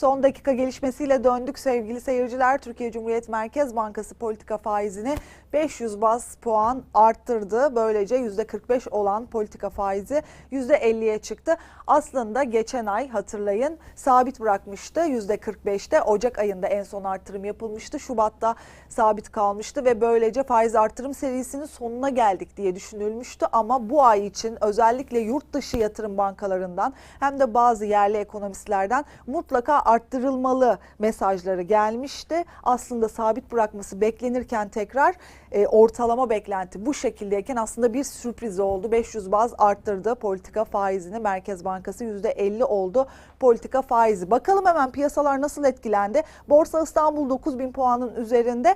Son dakika gelişmesiyle döndük sevgili seyirciler. Türkiye Cumhuriyet Merkez Bankası politika faizini 500 bas puan arttırdı. Böylece %45 olan politika faizi %50'ye çıktı. Aslında geçen ay hatırlayın sabit bırakmıştı %45'te. Ocak ayında en son artırım yapılmıştı. Şubat'ta sabit kalmıştı ve böylece faiz artırım serisinin sonuna geldik diye düşünülmüştü. Ama bu ay için özellikle yurt dışı yatırım bankalarından hem de bazı yerli ekonomistlerden mutlaka arttırılmalı mesajları gelmişti. Aslında sabit bırakması beklenirken tekrar e, ortalama beklenti bu şekildeyken aslında bir sürpriz oldu. 500 baz arttırdı politika faizini. Merkez Bankası %50 oldu politika faizi. Bakalım hemen piyasalar nasıl etkilendi? Borsa İstanbul 9000 puanın üzerinde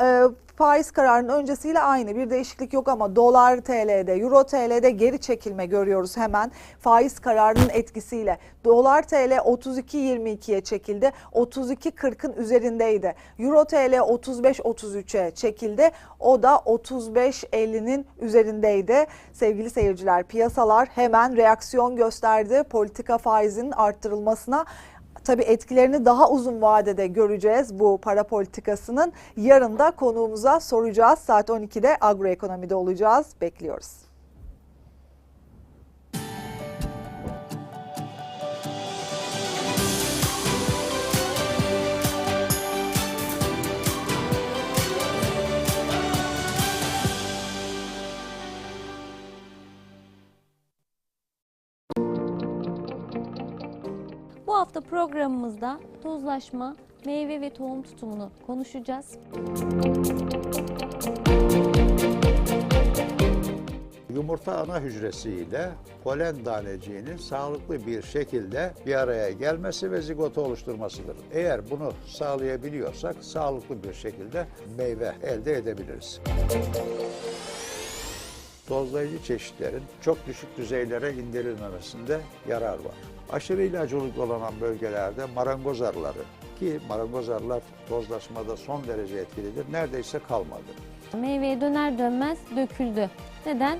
e, faiz kararının öncesiyle aynı bir değişiklik yok ama dolar TL'de, euro TL'de geri çekilme görüyoruz hemen faiz kararının etkisiyle. Dolar TL 32.22'ye çekildi. 32.40'ın üzerindeydi. Euro TL 35.33'e çekildi. O da 35.50'nin üzerindeydi. Sevgili seyirciler piyasalar hemen reaksiyon gösterdi politika faizinin arttırılmasına. Tabii etkilerini daha uzun vadede göreceğiz bu para politikasının. Yarın da konuğumuza soracağız. Saat 12'de agroekonomide olacağız. Bekliyoruz. Bu hafta programımızda tozlaşma, meyve ve tohum tutumunu konuşacağız. Yumurta ana hücresiyle polen taneciğinin sağlıklı bir şekilde bir araya gelmesi ve zigotu oluşturmasıdır. Eğer bunu sağlayabiliyorsak sağlıklı bir şekilde meyve elde edebiliriz. Tozlayıcı çeşitlerin çok düşük düzeylere indirilmemesinde yarar var. Aşırı ilacılık olan bölgelerde marangoz arıları ki marangoz arılar tozlaşmada son derece etkilidir, neredeyse kalmadı. Meyveye döner dönmez döküldü. Neden?